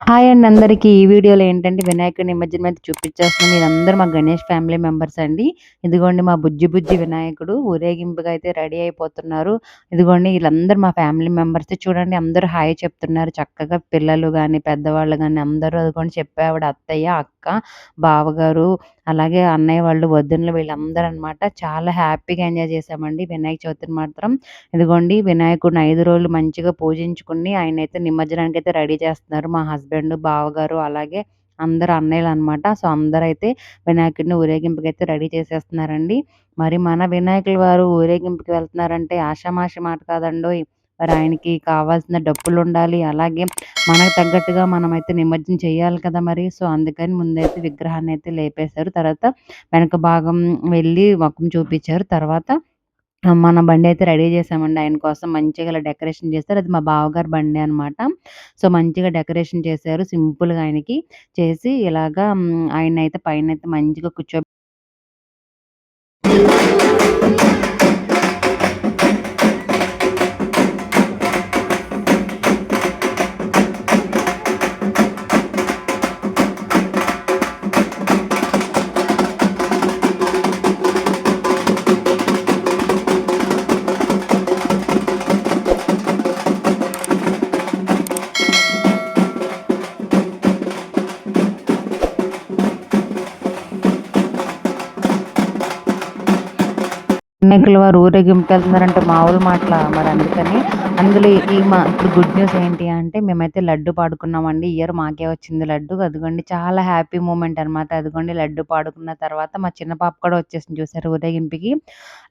Hi and అందరికీ. ఈ వీడియోలో ఏంటంటే వినాయకుడి నిమజ్జనం అయితే చూపించేస్తున్నాం. మీరందరూ మా గణేష్ ఫ్యామిలీ మెంబర్స్ అండి. ఇదిగోండి మా బుజ్జి బుజ్జి వినాయకుడు ఊరేగింపుగా అయితే రెడీ అయిపోతున్నారు. ఇదిగోండి వీళ్ళందరూ మా ఫ్యామిలీ మెంబర్స్ చూడండి అందరూ హాయ్ చెప్తున్నారు. చక్కగా పిల్లలు గాని, పెద్దవాళ్ళు కానీ అందరూ అదిగోండి చెప్పావిడ అత్తయ్య, అక్క, బావగారు అలాగే అన్నయ్య వాళ్ళు, వదినలు వీళ్ళందరూ అనమాట. చాలా హ్యాపీగా ఎంజాయ్ చేశామండి వినాయక చవితిని మాత్రం. ఇదిగోండి వినాయకుడిని ఐదు రోజులు మంచిగా పూజించుకుని ఆయనైతే నిమజ్జనానికైతే రెడీ చేస్తున్నారు. మా హస్బెండ్, బావగారు అలాగే అందరు అన్నయ్యలు అనమాట సో, అందరైతే వినాయకుడిని ఊరేగింపుకైతే రెడీ చేసేస్తున్నారండి. మరి మన వినాయకుల వారు ఊరేగింపుకి వెళ్తున్నారంటే ఆషామాషి మాట కాదండోయ్! మరి ఆయనకి కావాల్సిన డప్పులుండాలి. అలాగే మనకు తగ్గట్టుగా మనమైతే నిమజ్జనం చేయాలి కదా మరి. సో, అందుకని ముందైతే విగ్రహాన్ని అయితే లేపేశారు. తర్వాత వెనక భాగం వెళ్ళి మొఖం చూపించారు తర్వాత మన బండి అయితే రెడీ చేశామండి ఆయన కోసం. మంచిగా ఇలా డెకరేషన్ చేశారు. అది మా బావగారు బండి అనమాట. సో, మంచిగా డెకరేషన్ చేశారు. సింపుల్‌గా ఆయనకి చేసి ఇలాగా ఆయన అయితే పైన అయితే మంచిగా కూర్చో వినాయకుల వారు ఊరేగింపుకెళ్తున్నారంటే మామూలు మాటల మరి అందుకని అందులో ఈ మా ఇప్పుడు గుడ్ న్యూస్ ఏంటి అంటే మేమైతే లడ్డు పాడుకున్నామండి. ఇయర్ మాకే వచ్చింది లడ్డు. అదిగోండి చాలా హ్యాపీ మూమెంట్ అనమాట. అదిగోండి లడ్డు పాడుకున్న తర్వాత మా చిన్న పాప కూడా వచ్చేసింది చూసారు ఊరేగింపుకి.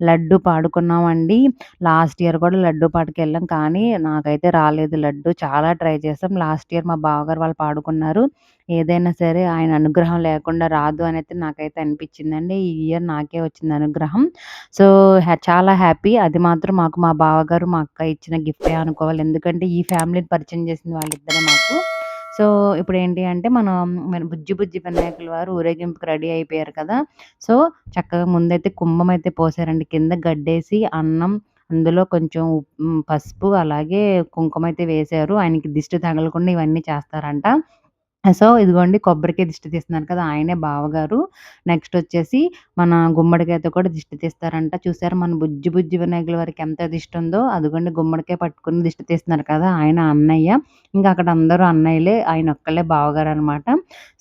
లడ్డు పాడుకున్నామండి. లాస్ట్ ఇయర్ కూడా లడ్డు పాటకెళ్ళాం. కానీ నాకైతే రాలేదు లడ్డు. చాలా ట్రై చేసాం. లాస్ట్ ఇయర్ మా బావగారు వాళ్ళు పాడుకున్నారు. ఏదైనా సరే ఆయన అనుగ్రహం లేకుండా రాదు అనైతే నాకైతే అనిపించిందండి. ఈ ఇయర్ నాకే వచ్చింది అనుగ్రహం. సో, హ్యా చాలా హ్యాపీ. అది మాత్రం మాకు మా బావగారు, మా అక్క ఇచ్చిన గిఫ్టే అనుకోవాలి. ఎందుకంటే ఈ ఫ్యామిలీని పరిచయం చేసింది వాళ్ళిద్దరే మాకు. సో, ఇప్పుడు ఏంటి అంటే మనం మన బుజ్జి బుజ్జి వినాయకుల వారు ఊరేగింపుకి రెడీ అయిపోయారు కదా! సో, చక్కగా ముందైతే కుంభం అయితే పోసారండి. కింద గడ్డేసి అన్నం అందులో కొంచెం ఉప్ పసుపు అలాగే కుంకుమ అయితే వేశారు. ఆయనకి దిష్టి తగలకుండా ఇవన్నీ చేస్తారంట. సో, ఇదిగోండి కొబ్బరికాయ దిష్టి తీస్తున్నారు కదా! ఆయనే బావగారు. నెక్స్ట్ వచ్చేసి మన గుమ్మడికాయతో కూడా దిష్టి తీస్తారంట. చూసారు మన బుజ్జి బుజ్జి వినాయకుల వారికి ఎంత దిష్టి ఉందో అదిగోండి గుమ్మడికాయ పట్టుకొని దిష్టి తీస్తున్నారు కదా! ఆయన అన్నయ్య. ఇంకా అక్కడ అందరూ అన్నయ్యలే. ఆయన ఒక్కలే బావగారు అనమాట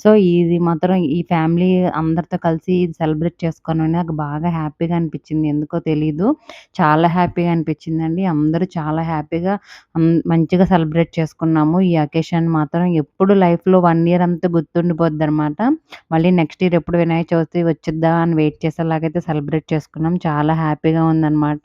సో, ఇది మాత్రం ఈ ఫ్యామిలీ అందరితో కలిసి ఇది సెలబ్రేట్ చేసుకోవడం నాకు బాగా హ్యాపీగా అనిపించింది. ఎందుకో తెలీదు. చాలా హ్యాపీగా అనిపించిందండి. అందరూ చాలా హ్యాపీగా మంచిగా సెలబ్రేట్ చేసుకున్నాము. ఈ అకేషన్ మాత్రం ఎప్పుడు లైఫ్‌లో వన్ ఇయర్ అంతా గుర్తుండిపోద్ది అనమాట మళ్ళీ నెక్స్ట్ ఇయర్ ఎప్పుడు వినాయక చవితి వచ్చిద్దా అని వెయిట్ చేసేలాగైతే సెలబ్రేట్ చేసుకున్నాం. చాలా హ్యాపీగా ఉందన్నమాట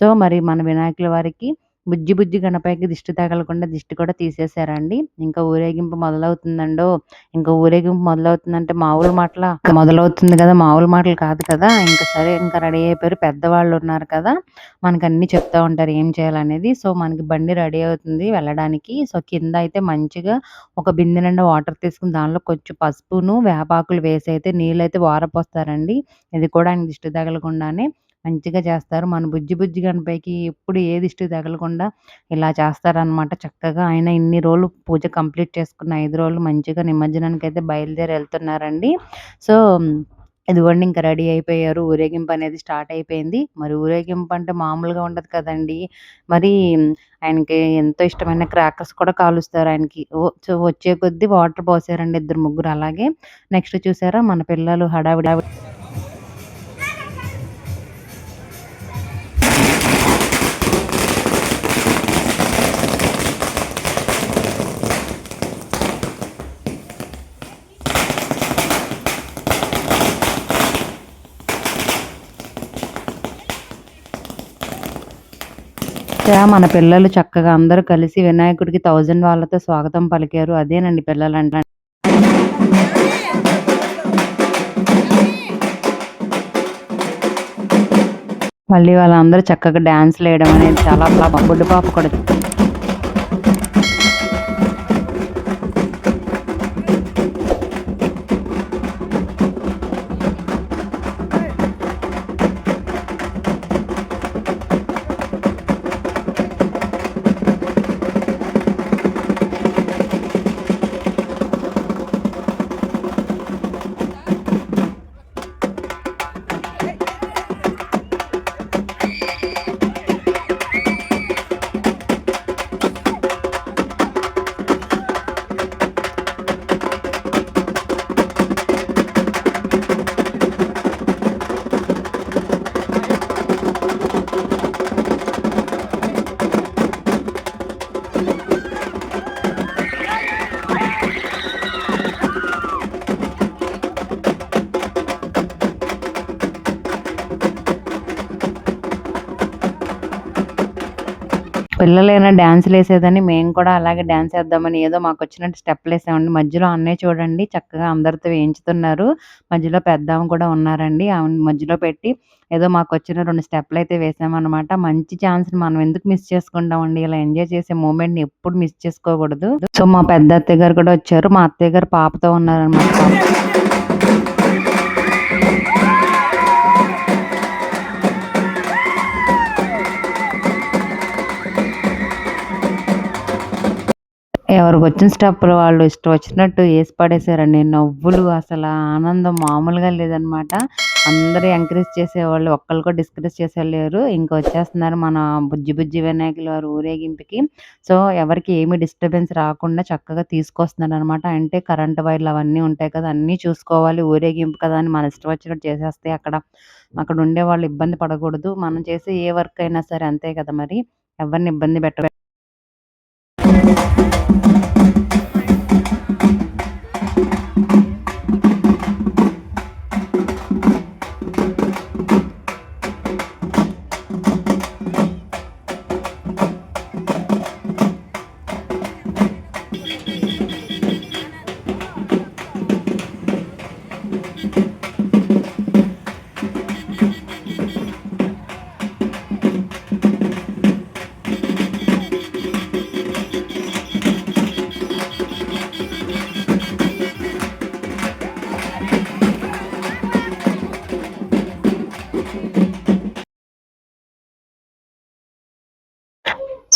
సో, మరి మన వినాయకుల వారికి బుజ్జి బుజ్జి గణపైకి దిష్టి తగలకుండా దిష్టి కూడా తీసేశారండి. ఇంకా ఊరేగింపు మొదలవుతుందండో! ఇంకా ఊరేగింపు మొదలవుతుందంటే మామూలు మాటల మొదలవుతుంది కదా! మామూలు మాటలు కాదు కదా! ఇంకా సరే ఇంకా రెడీ అయిపోయారు. పెద్దవాళ్ళున్నారు కదా! మనకన్నీ చెప్తా ఉంటారు ఏం చేయాలనేది. సో, మనకి బండి రెడీ అవుతుంది వెళ్ళడానికి. సో, కింద అయితే మంచిగా ఒక బిందె నిండా వాటర్ తీసుకొని దానిలో కొంచెం పసుపును, వేపాకులు వేసి అయితే నీళ్ళు అయితే వారపోస్తారండి. ఇది కూడా ఆయన దిష్టి తగలకుండానే మంచిగా చేస్తారు. మన బుజ్జి బుజ్జి గణపైకి ఎప్పుడు ఏ దిష్టి తగలకుండా ఇలా చేస్తారనమాట. చక్కగా ఆయన ఇన్ని రోజులు పూజ కంప్లీట్ చేసుకున్న ఐదు రోజులు మంచిగా నిమజ్జనానికి అయితే బయలుదేరి వెళ్తున్నారండి సో, ఇదిగోండి ఇంకా రెడీ అయిపోయారు. ఊరేగింపు అనేది స్టార్ట్ అయిపోయింది. మరి ఊరేగింపు అంటే మామూలుగా ఉండదు కదండి మరి ఆయనకి ఎంతో ఇష్టమైన క్రాకర్స్ కూడా కాలుస్తారు ఆయనకి. వచ్చే కొద్దీ వాటర్ పోసారండి ఇద్దరు ముగ్గురు అలాగే. నెక్స్ట్ చూసారా మన పిల్లలు హడావిడి చూసారా మన పిల్లలు చక్కగా అందరూ కలిసి వినాయకుడికి థౌజండ్ వాళ్ళతో స్వాగతం పలికారు. అదేనండి పిల్లలంటే. మళ్ళీ వాళ్ళందరూ చక్కగా డాన్స్‌లేయడం అనేది చాలా బా బుడ్డ పాప కూడా పిల్లలైనా డాన్సులేసేదని మేము కూడా అలాగే డాన్స్ వేద్దామని ఏదో మాకు వచ్చినట్టు స్టెప్లు వేసామండి మధ్యలో అన్నయ్య చూడండి చక్కగా అందరితో వేయించుతున్నారు. మధ్యలో పెద్దాము కూడా ఉన్నారండి. ఆమె మధ్యలో పెట్టి ఏదో మాకు వచ్చిన రెండు స్టెప్లు అయితే వేసామన్నమాట మంచి ఛాన్స్‌ని మనం ఎందుకు మిస్ చేసుకుంటామండి. ఇలా ఎంజాయ్ చేసే మూమెంట్‌ని ఎప్పుడు మిస్ చేసుకోకూడదు. సో, మా పెద్ద అత్తయ్య గారు కూడా వచ్చారు. మా అత్తయ్య గారు పాపతో ఉన్నారనమాట. ఎవరికొచ్చిన స్టెప్పులు వాళ్ళు ఇష్టం వచ్చినట్టు వేసి పడేసారండి. నవ్వులు అసలు ఆనందం మామూలుగా లేదనమాట. అందరూ ఎంకరేజ్ చేసేవాళ్ళు. ఒక్కళ్ళు కూడా డిస్కరేజ్ చేసేవాళ్ళు లేరు. వచ్చేస్తున్నారు మన బుజ్జి బుజ్జి వినాయకుల వారి ఊరేగింపుకి. సో, ఎవరికి ఏమి డిస్టర్బెన్స్ రాకుండా చక్కగా తీసుకొస్తున్నారు అనమాట అంటే కరెంట్ వైర్లు అవన్నీ ఉంటాయి కదా! అన్నీ చూసుకోవాలి. ఊరేగింపు కదా అని మన ఇష్టం వచ్చినట్టు చేసేస్తే అక్కడ అక్కడ ఉండే వాళ్ళు ఇబ్బంది పడకూడదు. మనం చేసే ఏ వర్క్ అయినా సరే అంతే కదా మరి. ఎవరిని ఇబ్బంది పెట్ట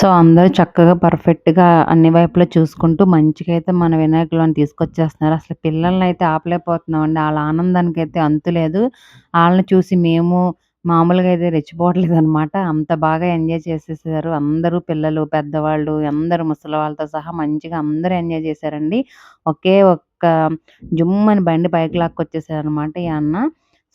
సో, అందరూ చక్కగా పర్ఫెక్ట్‌గా అన్ని వైపులా చూసుకుంటూ మంచిగా అయితే మన వినాయకులని తీసుకొచ్చేస్తున్నారు. అసలు పిల్లల్ని అయితే ఆపలేకపోతున్నాం అండి వాళ్ళ ఆనందానికి అయితే అంతు లేదు. వాళ్ళని చూసి మేము మామూలుగా అయితే రెచ్చిపోవట్లేదనమాట. అంత బాగా ఎంజాయ్ చేసేసారు. అందరూ పిల్లలు, పెద్దవాళ్ళు అందరూ ముసలివాళ్ళతో సహా మంచిగా అందరూ ఎంజాయ్ చేశారండి. ఒకే ఒక్క జుమ్మని బండి పైకి లాక్కొచ్చేసారనమాట ఈ అన్న.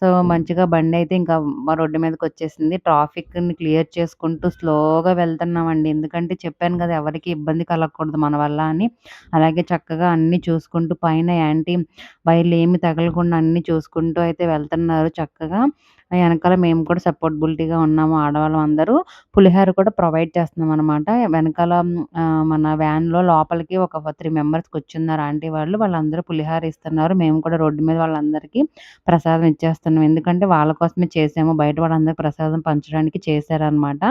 సో, మంచిగా బండయితే ఇంకా మా రోడ్డు మీదకొచ్చేసింది. ట్రాఫిక్‌ని క్లియర్ చేసుకుంటూ స్లోగా వెళ్తున్నామండి. ఎందుకంటే చెప్పాను కదా! ఎవరికీ ఇబ్బంది కలగకూడదు మన వల్ల అని. అలాగే చక్కగా అన్నీ చూసుకుంటూ పైన యాంటీ వైర్లేమి తగలకుండా అన్నీ చూసుకుంటూ అయితే వెళ్తున్నారు చక్కగా. వెనకాల మేము కూడా సపోర్టబిలిటీగా ఉన్నాము ఆడవాళ్ళం అందరూ. పులిహోర కూడా ప్రొవైడ్ చేస్తున్నామనమాట. వెనకాల మన వ్యాన్‌లో లోపలికి ఒక త్రీ మెంబర్స్ కూర్చున్నారు ఆంటీ వాళ్ళు. వాళ్ళందరూ పులిహోర ఇస్తున్నారు. మేము కూడా రోడ్డు మీద వాళ్ళందరికీ ప్రసాదం ఇచ్చేస్తున్నాం. ఎందుకంటే వాళ్ళ కోసమే చేసాము. బయట వాళ్ళందరికీ ప్రసాదం పంచడానికి చేశారనమాట.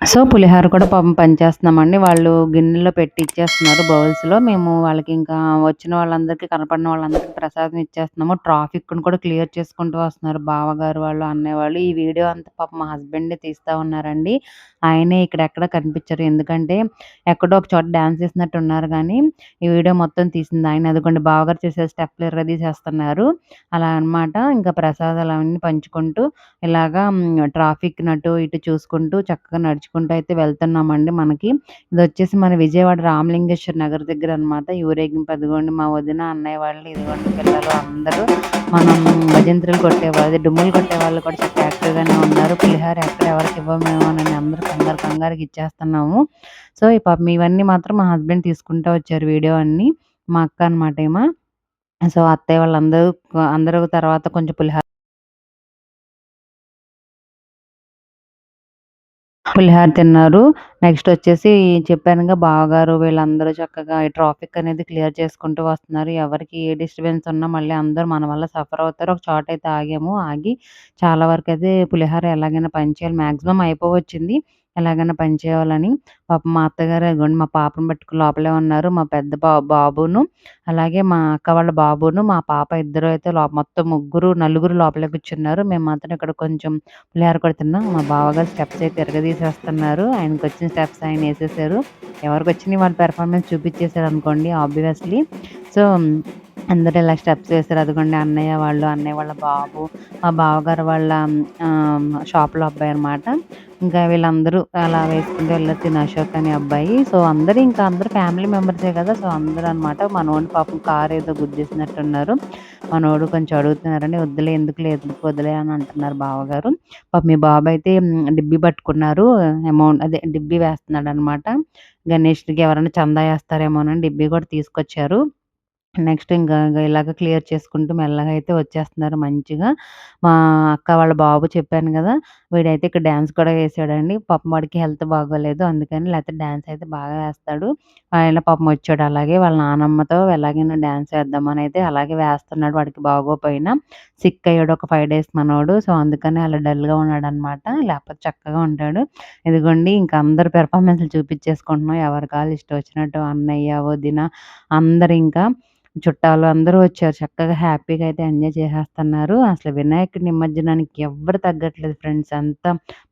సో, పులిహోర కూడా పాపం పనిచేస్తున్నామండి వాళ్ళు గిన్నెలో పెట్టి ఇచ్చేస్తున్నారు బౌల్స్‌లో. మేము వాళ్ళకి ఇంకా వచ్చిన వాళ్ళందరికీ కనపడిన వాళ్ళందరికీ ప్రసాదం ఇచ్చేస్తున్నాము. ట్రాఫిక్‌ని కూడా క్లియర్ చేసుకుంటూ వస్తున్నారు బావగారు వాళ్ళు, అన్నయ్య వాళ్ళు. ఈ వీడియో అంతా పాపం మా హస్బెండే తీస్తా ఉన్నారండి. ఆయనే ఇక్కడెక్కడ కనిపించరు. ఎందుకంటే ఎక్కడో ఒక చోట డాన్స్ చేసినట్టు ఉన్నారు కానీ ఈ వీడియో మొత్తం తీసింది ఆయన. అదిగోండి బావగారు చేసే స్టెప్లు ఎర్ర తీసేస్తున్నారు అలా అనమాట. ఇంకా ప్రసాదాలు అవన్నీ పంచుకుంటూ ఇలాగా ట్రాఫిక్ అటు ఇటు చూసుకుంటూ చక్కగా నడుచుకుంటూ అయితే వెళ్తున్నామండి మనకి. ఇది వచ్చేసి మన విజయవాడ రామలింగేశ్వర నగర్ దగ్గర అనమాట. ఈ ఊరేగింపు అదిగోండి మా వదిన, అన్నయ్య వాళ్ళు, ఇదిగోండి పిల్లలు అందరూ మనం భజంత్రులు కొట్టేవాళ్ళు, డుమ్ములు కొట్టేవాళ్ళు కూడా చాలా యాక్టివ్‌గానే ఉన్నారు. పులిహార ఎక్కడ ఎవరికి ఇవ్వమేమోనని అందరూ కంగారు కంగారుకి ఇచ్చేస్తున్నాము. సో, ఈ పాపం ఇవన్నీ మాత్రం మా హస్బెండ్ తీసుకుంటా వచ్చారు వీడియో అన్నీ. మా అక్క అనమాట ఏమో సో, అత్తయ్య వాళ్ళందరూ అందరూ తర్వాత కొంచెం పులిహార పులిహోర తిన్నారు. నెక్స్ట్ వచ్చేసి చెప్పానుగా బావగారు వీళ్ళందరూ చక్కగా ఈ ట్రాఫిక్ అనేది క్లియర్ చేసుకుంటూ వస్తున్నారు. ఎవరికి ఏ డిస్టర్బెన్స్ ఉన్నా మళ్ళీ అందరూ మన వల్ల సఫర్ అవుతారు. ఒక చోట అయితే ఆగాము. ఆగి చాలా వరకు అయితే పులిహోర ఎలాగైనా పనిచేయాలి మాక్సిమం అయిపోవచ్చింది. ఎలాగైనా పంచేయాలని. పాపం మా అత్తగారు ఇదిగోండి మా పాపను పట్టుకుని లోపలే ఉన్నారు. మా పెద్ద బా బాబును, అలాగే మా అక్క వాళ్ళ బాబును, మా పాప ఇద్దరు అయితే లో మొత్తం ముగ్గురు, నలుగురు లోపలే కూర్చున్నారు. మేము మాత్రం ఇక్కడ కొంచెం పులిహోర కూడా తిన్నాం. మా బావగారు స్టెప్స్ అయితే తిరగదీసేస్తున్నారు ఆయనకు వచ్చిన స్టెప్స్ ఆయన వేసేసారు ఎవరికి వచ్చినాయి వాళ్ళ పెర్ఫార్మెన్స్ చూపించేశారు అనుకోండి ఆబ్వియస్‌లీ. సో, అందరూ ఇలా స్టెప్స్ వేశారు. అదిగోండి అన్నయ్య వాళ్ళు, అన్నయ్య వాళ్ళ బాబు, మా బావగారు వాళ్ళ షాప్‌లో అబ్బాయి అనమాట. ఇంకా వీళ్ళందరూ అలా వేసుకుంటూ వెళ్ళారు. తిన అశోక్ అనే అబ్బాయి. సో, అందరూ ఇంకా అందరూ ఫ్యామిలీ మెంబర్సే కదా! సో, అందరూ అనమాట. మనోడు పాపం కార్ ఏదో గుద్దేసినట్టున్నారు. మనోడు కొంచెం అడుగుతున్నారని "వద్దులే ఎందుకు లేదు వదిలే" అని అంటున్నారు బావగారు. పాప మీ బాబు అయితే డిబ్బీ పట్టుకున్నారు. అమౌంట్ అదే డిబ్బీ వేస్తున్నాడనమాట. గణేష్‌కి ఎవరైనా చందా వేస్తారేమోనని డిబ్బీ కూడా తీసుకొచ్చారు. నెక్స్ట్ ఇంకా ఇలాగ క్లియర్ చేసుకుంటూ మెల్లగా అయితే వచ్చేస్తున్నారు మంచిగా. మా అక్క వాళ్ళ బాబు చెప్పాను కదా వీడైతే ఇక్కడ డ్యాన్స్ కూడా వేసాడండి. పాపం వాడికి హెల్త్ బాగోలేదు. అందుకని లేకపోతే డ్యాన్స్ అయితే బాగా వేస్తాడు. ఆయన పాపం వచ్చాడు అలాగే వాళ్ళ నానమ్మతో ఎలాగైనా డ్యాన్స్ వేద్దామని అయితే అలాగే వేస్తున్నాడు వాడికి బాగోపోయినా. సిక్ అయ్యాడు ఒక ఫైవ్ డేస్ మనోడు. సో, అందుకని అలా డల్‌గా ఉన్నాడనమాట. లేకపోతే చక్కగా ఉంటాడు. ఇదిగోండి ఇంకా అందరు పెర్ఫార్మెన్స్లు చూపించేసుకుంటున్నాం. ఎవరి కాళ్ళు ఇష్టం వచ్చినట్టు అన్నయ్య, వదిన అందరు ఇంకా చుట్టాలు అందరూ వచ్చారు. చక్కగా హ్యాపీగా అయితే ఎంజాయ్ చేసేస్తున్నారు. అసలు వినాయకుడి నిమజ్జనానికి ఎవ్వరు తగ్గట్లేదు ఫ్రెండ్స్. అంత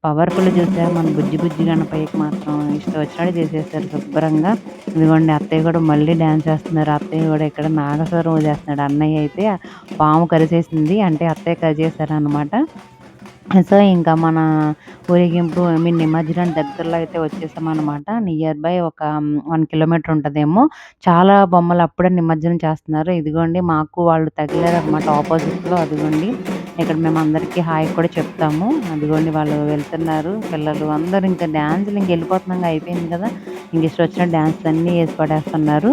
పవర్‌ఫుల్ చూసారు మన బుజ్జి బుజ్జి గణపయ్యకి మాత్రం ఇష్టం వచ్చినట్టు చేసేసారు శుభ్రంగా. ఇదిగోండి అత్తయ్య కూడా మళ్ళీ డాన్స్ చేస్తున్నారు. అత్తయ్య కూడా ఇక్కడ నాగస్వరం చేస్తున్నాడు అన్నయ్య అయితే పాము కరిసేసింది. అంటే అత్తయ్య కరిచేసారనమాట. సో, ఇంకా మన ఊరేగింపు ఐ మీన్ నిమజ్జనం దగ్గరలో అయితే వచ్చేసామనమాట. నియర్ బై ఒక వన్ కిలోమీటర్ ఉంటుందేమో చాలా బొమ్మలు అప్పుడే నిమజ్జనం చేస్తున్నారు. ఇదిగోండి మాకు వాళ్ళు తగిలారనమాట ఆపోజిట్‌లో అదిగోండి. ఇక్కడ మేము అందరికీ హాయ్ కూడా చెప్తాము. అదిగోండి వాళ్ళు వెళ్తున్నారు పిల్లలు. అందరూ ఇంకా డ్యాన్సులు ఇంక వెళ్ళిపోతున్నాంగా అయిపోయింది కదా! ఇంక ఇష్టం డ్యాన్స్ అన్ని వేసి పడేస్తున్నారు.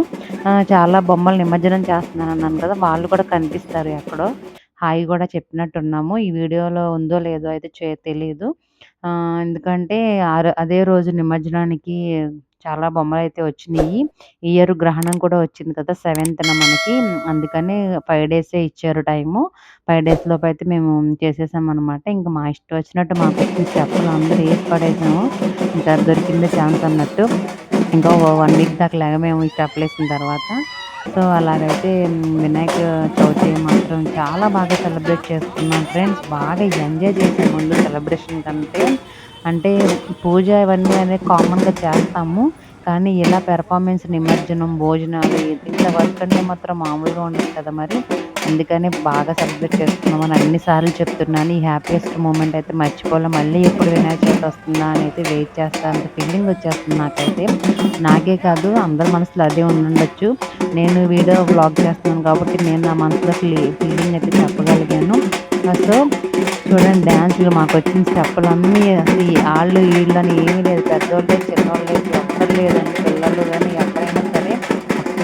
చాలా బొమ్మలు నిమజ్జనం చేస్తున్నానన్నాను కదా! వాళ్ళు కూడా కనిపిస్తారు ఎక్కడో. హాయ్ కూడా చెప్పినట్టున్నాము. ఈ వీడియోలో ఉందో లేదో అయితే చే తెలీదు. ఎందుకంటే అదే రోజు నిమజ్జనానికి చాలా బొమ్మలు అయితే వచ్చినాయి ఇయర్ గ్రహణం కూడా వచ్చింది కదా! సెవెంత్‌న మనకి. అందుకని ఫైవ్ డేసే ఇచ్చారు టైము. ఫైవ్ డేస్ లోపైతే మేము చేసేసామనమాట. ఇంకా మా ఇష్టం వచ్చినట్టు మాకు స్టెప్పులు అందరూ ఏసి పడేసాము. ఇంకా దొరికిందే ఛాన్స్ అన్నట్టు. ఇంకా వన్ వీక్ దాకా మేము ఈ స్టెప్పులేసిన తర్వాత. సో, అలాగైతే వినాయక చవితి మాత్రం చాలా బాగా సెలబ్రేట్ చేసుకున్నాం ఫ్రెండ్స్. బాగా ఎంజాయ్ చేసాం ముందు సెలబ్రేషన్ కంటే. అంటే పూజ ఇవన్నీ అనేది కామన్‌గా చేస్తాము. కానీ ఇలా పెర్ఫార్మెన్స్ నిమజ్జనం, భోజనాలు ఇంత వర్క్ అంటే మాత్రం మామూలుగా ఉండదు కదా మరి. అందుకని బాగా సెలబ్రేట్ చేసుకున్నామని అన్ని సార్లు చెప్తున్నాను. ఈ హ్యాపీయెస్ట్ మూమెంట్ అయితే మర్చిపోలే. మళ్ళీ ఎప్పుడు వినాయక చవితి వస్తుందా అని అయితే వెయిట్ చేస్తా అంత ఫీలింగ్ వచ్చేస్తుంది నాకైతే. నాకే కాదు అందరి మనసులో అదే ఉండొచ్చు నేను వీడియో బ్లాగ్ చేస్తున్నాను కాబట్టి నేను నా మనసులో ఫీలింగ్ అయితే చెప్పగలిగాను. సో, చూడండి డాన్సులు మాకొచ్చిన స్టెప్పులన్నీ అసలు వాళ్ళు ఈళ్ళు అని ఏమీ లేదు. పెద్దవాళ్ళు లేదు, చిన్నోళ్ళు లేదు, ఎవ్వరు లేదండి. పిల్లలు కానీ ఎవరైనా సరే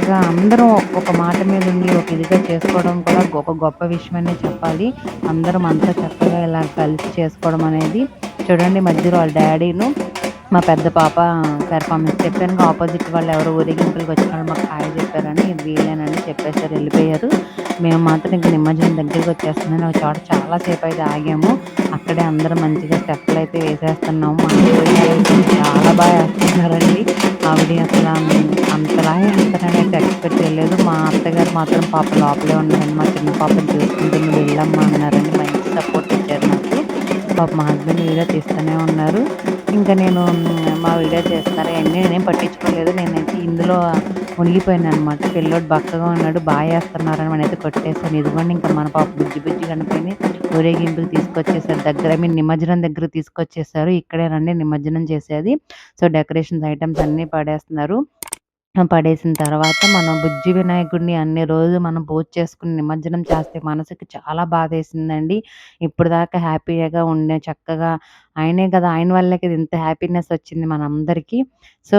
చక్కగా అందరం ఒక్కొక్క మాట మీద ఉండి ఒక ఇదిగా చేసుకోవడం కూడా ఒక గొప్ప విషయమనే చెప్పాలి. అందరం అంతా చక్కగా ఇలా కలిసి చేసుకోవడం అనేది. చూడండి మధ్యలో వాళ్ళ డాడీను మా పెద్ద పాప పెర్ఫార్మెన్స్ చెప్పాను ఆపోజిట్ వాళ్ళు ఎవరు ఊరేగింపులకు వచ్చిన వాళ్ళు మాకు హాయ్ చెప్పారని. వీలేనని చెప్పేసారు వెళ్ళిపోయారు మేము మాత్రం ఇంకా నిమజ్జనం దగ్గరికి వచ్చేస్తుందని ఒక చోట చాలా అయితే ఆగాము. అక్కడే అందరూ మంచిగా స్టెప్పులయితే వేసేస్తున్నాము. మా చాలా బాగా వేస్తున్నారండి ఆవిడ అసలు అంతలా ఏస్తారని అయితే ఎక్స్‌పెక్ట్ చేయలేదు. మా అత్తగారు మాత్రం పాప లోపలే ఉన్నారండి. మా చిన్న పాపని చూసుకుంటూ వెళ్ళమ్మా" అన్నారండి. మంచి సపోర్ట్ ఇచ్చారు నాకు. పాప మా హస్బెండ్ వీడియో తీస్తూనే ఉన్నారు. ఇంకా నేను మా వీడియో చేస్తున్నారు అన్నీ నేనేం పట్టించుకోలేదు. నేనైతే ఇందులో మునిగిపోయాననమాట. పిల్లోడు బక్కగా ఉన్నాడు. బాగా వేస్తున్నారని వాడినైతే కొట్టేసాను. ఇదిగోండి ఇంకా మన పాప బుజ్జి బుజ్జి గణపయ్యని ఊరేగింపుకి తీసుకొచ్చేసారు. దగ్గర ఐ మీన్ నిమజ్జనం దగ్గర తీసుకొచ్చేసారు. ఇక్కడేనండి నిమజ్జనం చేసేది. సో, డెకరేషన్స్ ఐటమ్స్ అన్నీ పడేస్తున్నారు. పడేసిన తర్వాత మనం బుజ్జి వినాయకుడిని అన్ని రోజులు మనం పూజ చేసుకుని నిమజ్జనం చేస్తే మనసుకి చాలా బాధేసిందండి. దాకా హ్యాపీగా ఉండే చక్కగా ఆయనే కదా! ఆయన వల్లకి ఇంత హ్యాపీనెస్ వచ్చింది మనందరికీ. సో,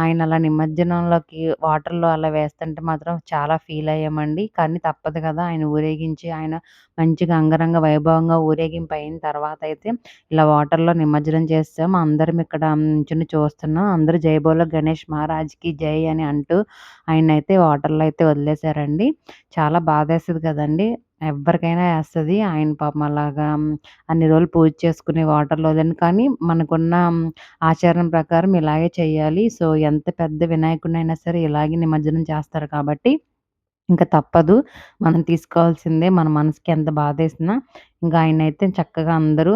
ఆయన అలా నిమజ్జనంలోకి వాటర్‌లో అలా వేస్తుంటే మాత్రం చాలా ఫీల్ అయ్యామండి. కానీ తప్పదు కదా! ఆయన ఊరేగించి ఆయన మంచిగా అంగరంగ వైభవంగా ఊరేగింపు అయిన తర్వాత అయితే ఇలా వాటర్‌లో నిమజ్జనం చేస్తాం అందరం ఇక్కడ నించొని చూస్తున్నాం. అందరూ జైబోలో గణేష్ మహారాజ్‌కి జై అని అంటూ ఆయన అయితే వాటర్‌లో అయితే వదిలేసారండి. చాలా బాధేసేది కదండీ! ఎవ్వరికైనా వేస్తుంది ఆయన పాపం అలాగా అన్ని రోజులు పూజ చేసుకుని వాటర్‌లో వదిలాను. కానీ మనకున్న ఆచారం ప్రకారం ఇలాగే చేయాలి. సో, ఎంత పెద్ద వినాయకుడినైనా సరే ఇలాగే నిమజ్జనం చేస్తారు కాబట్టి ఇంకా తప్పదు. మనం తీసుకోవాల్సిందే. మన మనసుకి ఎంత బాధేసినా ఆయన అయితే చక్కగా అందరూ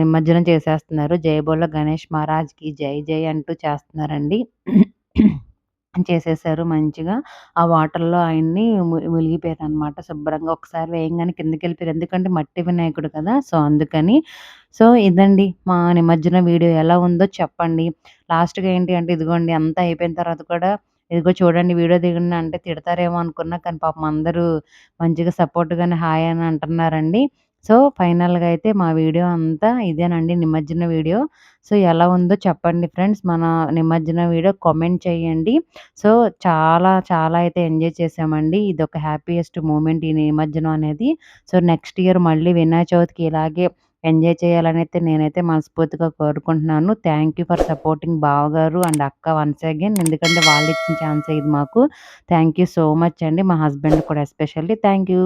నిమజ్జనం చేసేస్తున్నారు. జయబోలో గణేష్ మహారాజ్‌కి జై జై అంటూ చేస్తున్నారండి. చేసేసారు మంచిగా. ఆ వాటర్‌లో ఆయన్ని మునిగిపోయారు అనమాట శుభ్రంగా. ఒకసారి వేయంగానే కిందకి వెళ్ళిపోయారు ఎందుకంటే మట్టి వినాయకుడు కదా! సో, అందుకని. సో, ఇదండి మా నిమజ్జనం వీడియో ఎలా ఉందో చెప్పండి. లాస్ట్‌గా ఏంటి అంటే ఇదిగోండి అంతా అయిపోయిన తర్వాత కూడా ఇదిగో చూడండి వీడియో దిగండి అంటే తిడతారేమో అనుకున్నా కానీ పాపం అందరూ మంచిగా సపోర్ట్‌గానే హాయ్ అని అంటున్నారండి. సో, ఫైనల్‌గా అయితే మా వీడియో అంతా ఇదేనండి నిమజ్జన వీడియో. సో, ఎలా ఉందో చెప్పండి ఫ్రెండ్స్. మన నిమజ్జన వీడియో కామెంట్ చేయండి. సో, చాలా చాలా అయితే ఎంజాయ్ చేశామండి. ఇదొక హ్యాపీయెస్ట్ మూమెంట్ ఈ నిమజ్జనం అనేది. సో, నెక్స్ట్ ఇయర్ మళ్ళీ వినాయక చవితికి ఇలాగే ఎంజాయ్ చేయాలనైతే నేనైతే మనస్ఫూర్తిగా కోరుకుంటున్నాను. థ్యాంక్ యూ ఫర్ సపోర్టింగ్ బావగారు అండ్ అక్క వన్స్ అగైన్. ఎందుకంటే వాళ్ళు ఇచ్చిన ఛాన్సే ఇది మాకు. థ్యాంక్ యూ సో మచ్ అండి. మా హస్బెండ్ కూడా ఎస్పెషల్లీ. Thank you.